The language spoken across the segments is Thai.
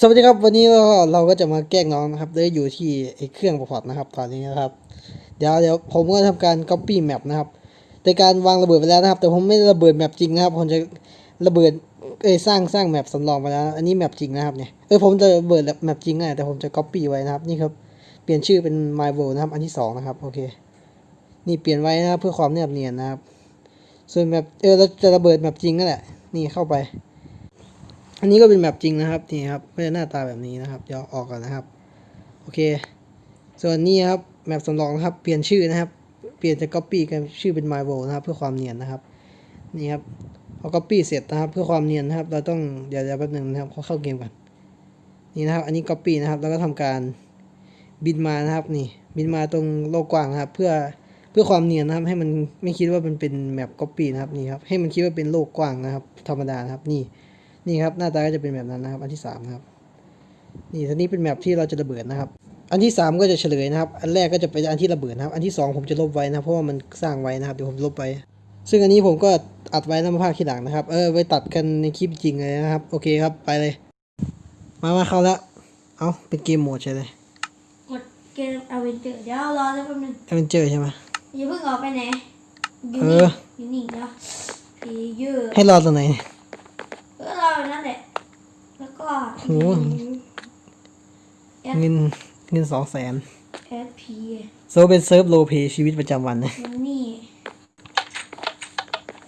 สวัสดีครับวันนี้เราเราก็จะมาแกล้งน้องนะครับได้อยู่ที่ไอ้เครื่องประพอร์ตนะครับตอนนี้นะครับ เดี๋ยวเดี๋ยวผมก็ทำการ copy map นะครับในการวางระเบิดไปแล้วนะครับ แต่ผมไม่ระเบิดแมปจริงนะครับผมจะระเบิดเอ้สร้างสร้างแมปสำรองไปแล้ว อันนี้แมปจริงนะครับเนี่ยเออผมจะระเบิดแมปจริงนะแต่ผมจะ copy ไว้นะครับนี่ครับเปลี่ยนชื่อเป็น my world นะครับ อันที่สองนะครับโอเคนี่เปลี่ยนไว้นะครับเพื่อความเนียบเนียนนะครับ ส่วนแมปเออเราจะระเบิดแมปจริงนั่นแหละนี่เข้าไป อันนี้ก็เป็นแบบจริงนะครับนี่ครับก็จะหน้าตาแบบนี้นะครับเดี๋ยวออกก่อนนะครับ โอเค ส่วนนี้ครับแมปสำรองนะครับ เปลี่ยนชื่อนะครับ เปลี่ยนจาก copy กันชื่อเป็น my world นะครับ เพื่อความเนียนนะครับ นี่ครับพอ copy เสร็จนะครับ เพื่อความเนียนนะครับ เราต้องเดี๋ยวเดี๋ยวแป๊บนึงนะครับเขาเข้าเกมก่อนนี่นะครับ อันนี้ copy นะครับ แล้วก็ทำการบินมานะครับ นี่บินมาตรงโลกกว้างนะครับ เพื่อเพื่อความเนียนนะครับ ให้มันไม่คิดว่ามันเป็นแมป copy นะครับนี่ครับให้มันคิดว่าเป็นโลกกว้างนะครับ ธรรมดานะครับนี่ นี่ครับหน้าตาก็จะเป็นแบบนั้นนะครับ อันที่สามนะครับนี่ทีนี้เป็นแมปที่เราจะระเบิดนะครับ อันที่สามก็จะเฉลยนะครับ อันแรกก็จะเป็นอันที่ระเบิดนะครับ อันที่สองผมจะลบไว้นะครับเพราะว่ามันสร้างไว้นะครับเดี๋ยวผมลบไปซึ่งอันนี้ผมก็อัดไว้แล้วมาภาคทีหลังนะครับ เออไว้ตัดกันในคลิปจริงเลยนะครับ โอเคครับไปเลย มามาเข้าแล้วเอาเป็นเกมโหมดใช่เลยกดเกมอเวนเจอร์เดี๋ยวรอสักแป๊บนึงเอเวนเจอร์ใช่ไหมอย่าเพิ่งออกไปไหนอยู่เอนี่ออยู่นี่เนาะเพเยอร์ให้รอตรงไหน เนี่ยเออรออยู่นั่นแหละ แล้วก็โหเงินเงินสองแสนแอดพีโซเป็นเซิร์ฟโลเพชีวิตประจำวันนะมันนี่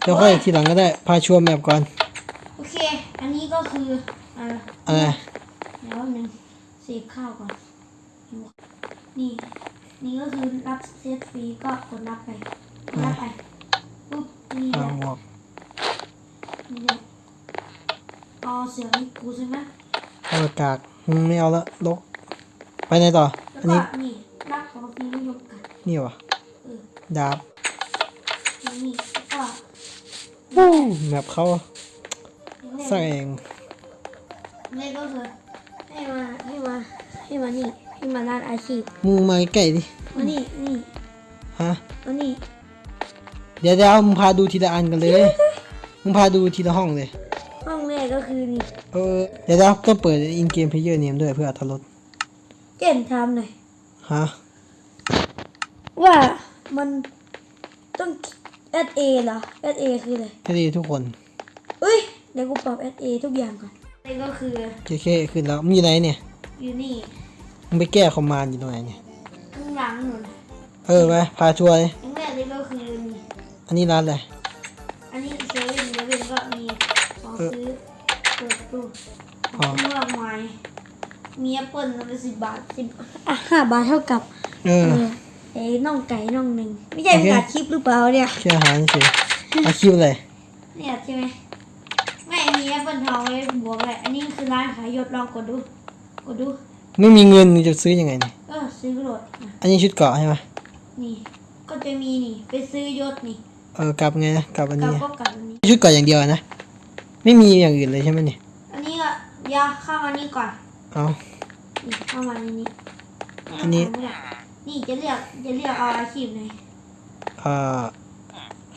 เดี๋ยวค่อยทีหลังก็ได้ พาชัวร์แมปก่อน โอเค อันนี้ก็คืออ่าอะไร เดี๋ยวหนึ่งเสกข้าวก่อน นี่ นี่ก็คือรับเซตฟรีก็กดรับไปกดรับไปปุ๊บนี่แหเอาละหมวกนี่แหละ เอาเสียงให้กูใช่ไหมเอากากอืมไม่เอาละลกไปไหนต่อ แล้วอันก็นี้นี่รับของฟรีไม่ยกกันนี่วะเออดาบนี่แล้วก็วู้แมปเขานี่สร้างเองนี่ก็คือให้มาให้มาให้มานี่ให้มาร้านอาชีพมึงมาใกล้ๆดิมานี่นี่ฮะมานี่ เดี๋ยวเดี๋ยวมึงพาดูทีละอันกันเลยมึงพาดูทีละห้องเลยห้องแร กก็คือนี่เออเดี๋ยวเดี๋ยวต้องเปิดอินเกมเพลเยอร์เนมด้วยเพื่ออรรถรสเก่นทำหน่อยฮะว่ามันต้อง S A เหรอ S A คืออะไรให้ดีทุกคนเอ้ยเดี๋ยวกูปรับ S A ทุกอย่างก่อนนี่ก็คือเคเคขึ้นแล้วมีไหนเนี่ยอยู่นี่มึงไปแก้คอมมานด์อยู่ตรงไหนเนี่ยข้างหลังหนูนะเออไปพาชัวร์เลยอันแรกนี่ก็คือนี่อันนี้ร้านอะไรอันนี้เซเว่นเซเว่นก็มีของซื้อ เปิดตู้อ๋อ มากมายมีแอปเปิ้ลละสิบบาทสิบอะห้าบาทเท่ากับเออ เออไอ้น่องไก่น่องหนึ่งไม่ใช่โอเค เป็นอาคลิปหรือเปล่าเนี่ยแค่อาหารเฉยอาชีพอะไรเนี่ยใช่ไหมไม่มีแอปเปิ้ลทองไว้บวกเลยอันนี้คือร้านขายยศลองกดดูกดดู ไม่มีเงินจะซื้อยังไงเนี่ยเออซื้อโหลดอะอันนี้ชุดเกาะใช่ไหมนี่ ก็จะมีนี่ ไปซื้อยศนี่เออกลับไงนะกลับอันนี้ ก็กลับอันนี้ชุดเกาะอย่างเดียวนะ ไม่มีอย่างอื่นเลยใช่ไหมเนี่ยอันนี้ก็ยาเข้ามานี่ก่อนเอา นี่เข้ามาในนี้อันนี้นี่จะเรียกจะเรียกเอาอาชีพไหนอ่า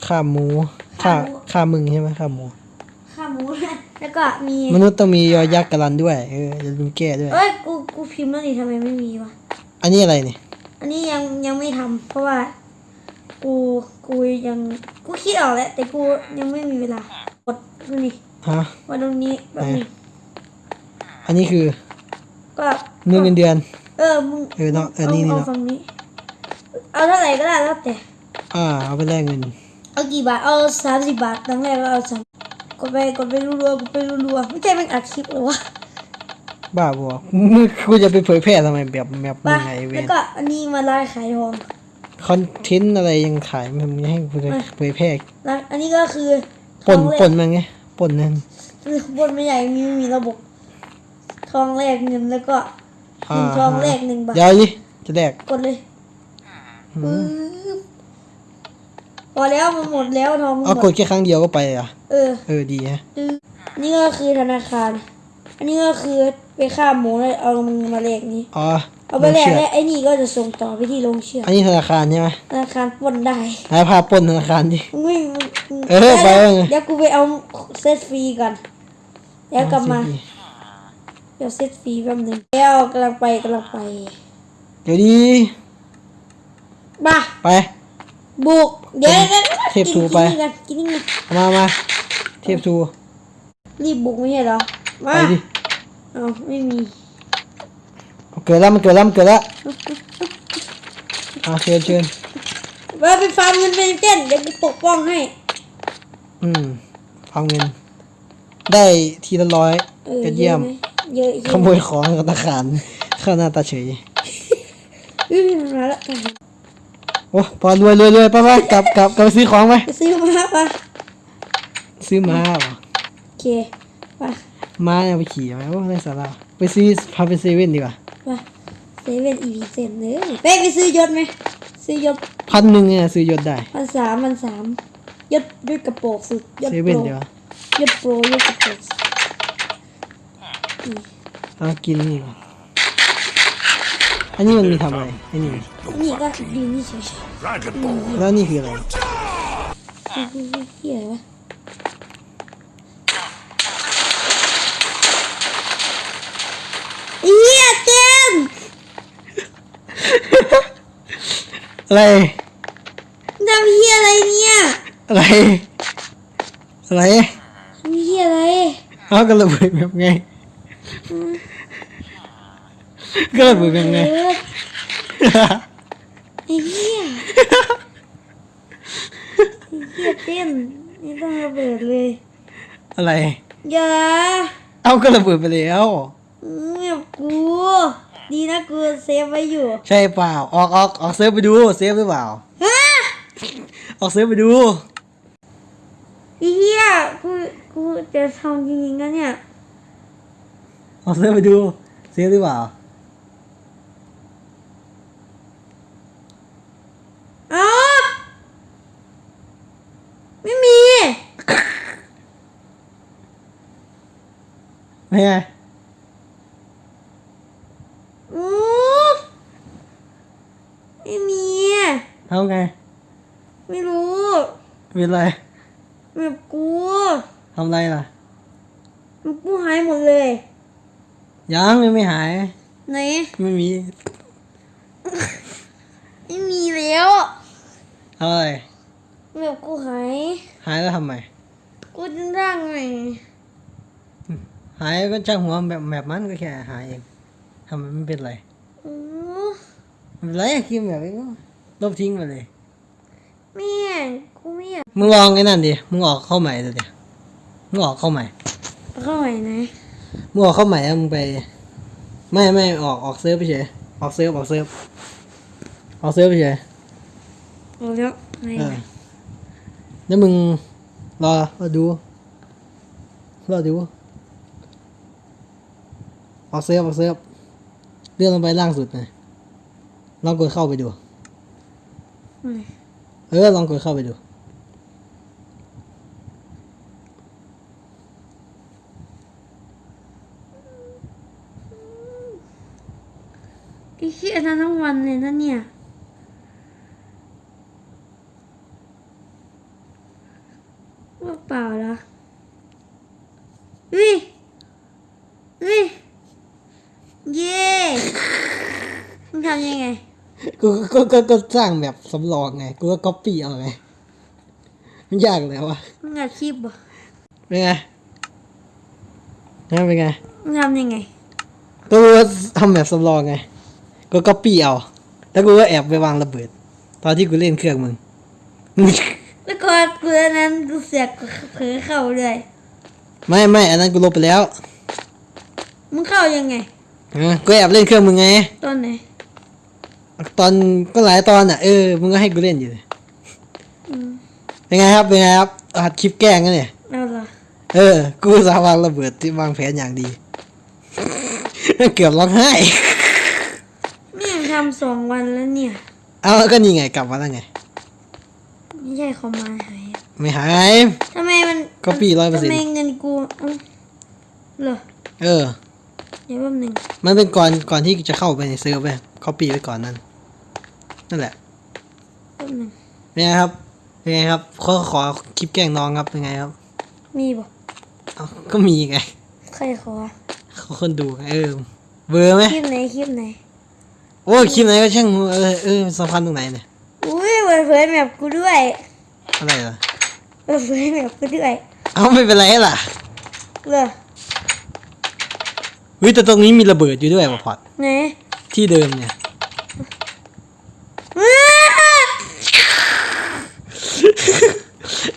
ข้าหมูข้าฆ่าหมูข้ามึงใช่ไหมข้าหมูข้าหมู แล้วก็มี มนุษย์ต้องมียอยักษ์กรันด้วยเอออย่าลืมแก้ด้วย เอ้ยกูกูพิมพ์แล้วนี่ทำไมไม่มีวะ อันนี้อะไรเนี่ยอันนี้ยังยังไม่ทำเพราะว่า กูกูยังกูคิดออกแล้วแต่กูยังไม่มีเวลากดดูนี่ ฮะว่าตรงนี้แบบนี้ อันนี้คือ ก็เงินเงินเดือน เออมึงเออเนาะเออนี่นี่เอาเนาะฝั่งนี้ เอาเท่าไหร่ก็ได้แล้วแต่อ่า เอาไปแลกเงิน เอากี่บาท เอาสามสิบบาทตั้งแรกก็เอาสามกดไปกดไปรัวๆกดไปรัวๆไม่ใช่เป็นอัดคลิปหรอวะบ้าบัวมึงกูจะไปเผยแพร่ทำไมแบบแบบมึไปงไงเวแล้วนก็อันนี้มาร้านขายทองคอนเทนต์อะไรยังขายมันไม่ให้กูจะเผยแพร่ร้านอันนี้ก็คือปล้นทองแรกปล้นมันไง ปล้นนั่นบนไม่ใหญ่มีมีระบบทองแรกเงินแล้วก็หอ่านึ่งทองแรกหนึ่งบาทเดี๋ยวดิจะแดกกดเลยอืมปึ๊บพอแล้วมันหมดแล้วทองมันเอาหมกดดแค่ครั้งเดียวก็ไปเลยอะเออเออดีฮะตึ๊บนี่ก็คือธนาคาร อันนี้ก็คือไปฆ่าหมูแล้วเอามึงมาแลกนี้อ๋อ เอาไปแลกเชื่อแล้วไอ้นี่ก็จะส่งต่อไปที่โรงเชือดอันนี้ธนาคารใช่ไหมธนาคารปล้นได้นายพาปล้นธนาคารดิมึงไม่มึงมึงเออไปดี๋ยวว่าไงเดี๋ยวกูไปเอาเซตฟรีก่อนเดี๋ยวกลับมาสิดี๋ยวเซตฟรีแป๊บนึงแล้วกำลังไปกำลังไปเดี๋ยวดีมาไป บุก เดี๋ยวเดี๋ยวเทพทูไป กินนี่กันกินนี่กันเอามามาเทพทูรีบบุกไม่ใช่เหรอมาไปดิ เอาไม่มี เอาเกิดแล้วมันเกิดแล้วมันเกิดแล้วเอาเชิญเชิญว่าไปฟาร์มเงินเป็นเต้นเดี๋ยวกูปกป้องให้ อืมฟังเงิน ได้ทีละร้อยเออยอดเยี่ยมอะไหเยอะขโมยของธนาคารเข้าหน้าตาเฉยอุ้ยมันมาแล้วโอ้พอรวยรวยรวยไปไปกลับกลับกลับไปซื้อของไปไปซื้อมาปะซื้อม้าเหรอโอเคไปม้าเนี่ยเอาไปขี่ไหมโอ้ได้สาระไปซื้อพาไปเซเว่นดีกว่า ไปเซเว่นอีพีเซนเลยไปไปซื้อยศไหมซื้อยศพันหนึ่งเนี่ยซื้อยศได้พันสามพันสามยศด้วยกระโปรงสุดยศเซโปเว่นรดีกว่ายศโปรยศกระโปรงสุดเอากินนี่ก่อนอันนี้มันมีทำอะไรไอ้นี่นี่ก็ยืนนี่เฉย Dragon Ball. แล้วนี่คืออะไรๆเฮียอะไรวะเฮียเต็ม อะไรทำเฮียอะไรเนี่ยอะไรอะไรทำเฮียอะไรเอากระเบิดแบบไงกระเบิดแบบไงเออไอ้เฮียไอ้เฮียเต้นนี่ต้องระเบิดเลยอะไรอย่าเอากระเบิดไปแล้วอืมแบบกู ดีนะกูเซฟไว้อยู่ใช่เปล่า ออกออกออกเซิร์ฟไปดูเซฟหรือเปล่าฮะออกเซิร์ฟไปดูไอ้เฮียกูกูจะทำจริงๆนะเนี่ย ออกเซิร์ฟไปดูเซฟหรือเปล่า เอ้าไม่มี ไม่ไง อือไม่มี เอาไง ไม่รู้เป็นไรแบบกูทำไรล่ะแบบกูหายหมดเลย ยังยังไม่หาย ไหน ไม่มี ไม่มีแล้วเอาอะไรแบบกูหาย หายแล้วทำไม กูจะร่างไงหายก็ช่างหัวแบบแบบมันก็แค่หายเองทำไมไม่เป็นไรอือไม่เป็นไรคิมแบบนี้ก็ ลบทิ้งไปเลยแม่งกูไม่อยากมึงลองไอ้นั่นดิมึงออกเข้าใหม่เลยดิมึงออกเข้าใหม่เข้าไปไหนมึงออกเข้าใหม่แล้วมึงไป ไม่ไม่ออกออกเซิร์ฟไปเฉยออกเซิร์ฟออกเซิร์ฟออกเซิร์ฟไปเฉยเอาแล้วไงเออแล้วมึงรอรอดูรอดูออกเซิร์ฟออกเซิร์ฟเลื่อนลงไปล่างสุดนะลองกดเข้าไปดูไม่ เออลองกดเข้าไปดู ไอ้เหี้ยนั้นทั้งวันเลยนะเนี่ย ว่าเปล่าละเฮ้ยเฮ้ยเย้มึงทำยังไง กูก็ก็ก็สร้างแบบสำรองไง กูก็ก๊อปปี้เอาไงมันยากเลยวะมึงอัดคลิปบ่เป็นไงนะเป็นไงมึงทำยังไง ก็รู้ว่าทำแบบสำรองไงก็ก๊อปปี้เอา แล้วกูก็แอบไปวางระเบิด ตอนที่กูเล่นเครื่องมึง แล้วก็กูอันนั้นกูเสียกเผลอเข้าเลยไม่ไม่อันนั้นกูลบไปแล้วมึงเข้ายังไงเออกูแอบเล่นเครื่องมึงไง ตอนไหน ตอนก็หลายตอนอะเออมึงก็ให้กูเล่นอยู่เลยอืมเป็นไงครับเป็นไงครับอัดคลิปแกล้งกันเนี่ยเอาล่ะเออ กูสาวางระเบิดที่วางแผนอย่างดี เกือบร้องไห้แม่งทำสองวันแล้วเนี่ย เอาก็นี่ไงกลับมาแล้วไง ไม่ใช่คอมมานด์หายไม่หายทำไมมัน Copy 100%ทำไมเงินกูเอ้าเหรอเออ เดี๋ยวแป๊บหนึงมันเป็นก่อนก่อนที่จะเข้าไปในเซิร์ฟไปเขาปีไว้ก่อนนั้น นั่นแหละแป๊บหนึงเป็นไงครับเป็นไงครับขอขอคลิปแกล้งน้องครับเป็นไงครับ มีบ่เอาก็มีไงใครขอขอคนดูเออ เบอร์ไหมคลิปไหนคลิปไหนโอ้ยคลิปไหนก็ช่างเออเออสำคัญตรงไหนเนี่ยอุ้ยเปิดเผยแบบกูด้วยอะไรล่ะเปิดเผยแบบกูด้วยเอาไม่เป็นไรล่ะเลยเฮ้ยแต่ตรงนี้มีระเบิดอยู่ด้วยว่ะพอดไหนที่เดิมเนี่ย อ้า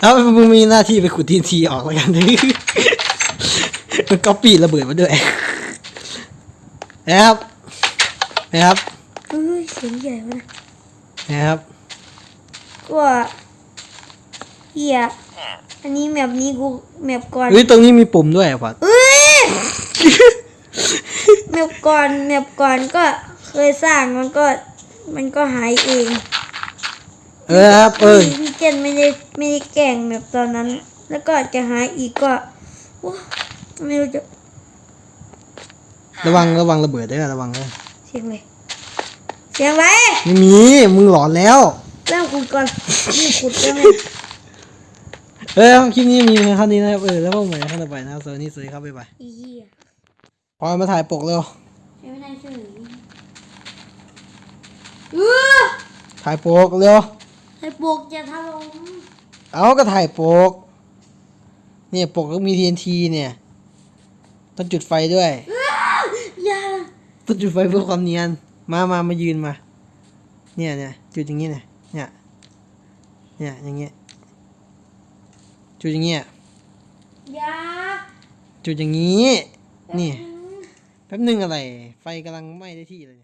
เอามึงมีหน้าที่ไปขุดทีทีออกแล้วกันมันก็ปีระเบิดมาด้วยนะครับนะครับอุ้ยเสียงใหญ่วะนะนะครับก็เหี้ยอันนี้แมปนี้กูแมปก่อนเฮ้ยตรงนี้มีปุ่มด้วยอะพอดเอ้ยแมปก่อนแมปก่อนก็เคยสร้างมันก็มันก็หายเอง เออครับเออพี่เจนไม่ได้ไม่ได้แกล้งแบบตอนนั้น แล้วก็จะหายอีกก็ว้าไม่รู้จะระวังระวังระเบิดด้วยระวังด้วยเสียงอะไรเสียงอะไรไม่มีมึงหลอนแล้วเริ่มขุดก่อนนี่ขุดแล้วไงเออคลิปนี้มีเพียงเท่านี้นะครับเออแล้วพบกันใหม่ในครั้งต่อไปนะครับสวัสดีสวัสดีครับบ๊ายบายอีเหี้ยพอมาถ่ายปกเร็วไม่ได้เฉยเออถ่ายปกเร็ว ไอ้ปวกจะถล่มเอาก็ถ่ายปก เนี่ยปกก็มี TNT เนี่ย ต้องจุดไฟด้วย อย่าต้องจุดไฟเพื่อความเนียน มามามายืนมา เนี่ยเนี่ยจุดอย่างงี้เนี่ยเนี่ยเนี่ยอย่างเงี้ยจุดอย่างเงี้ยอย่าจุดอย่างงี้ นี่แป๊บนึงอะไร ไฟกำลังไหม้ได้ที่เลยเนี่ย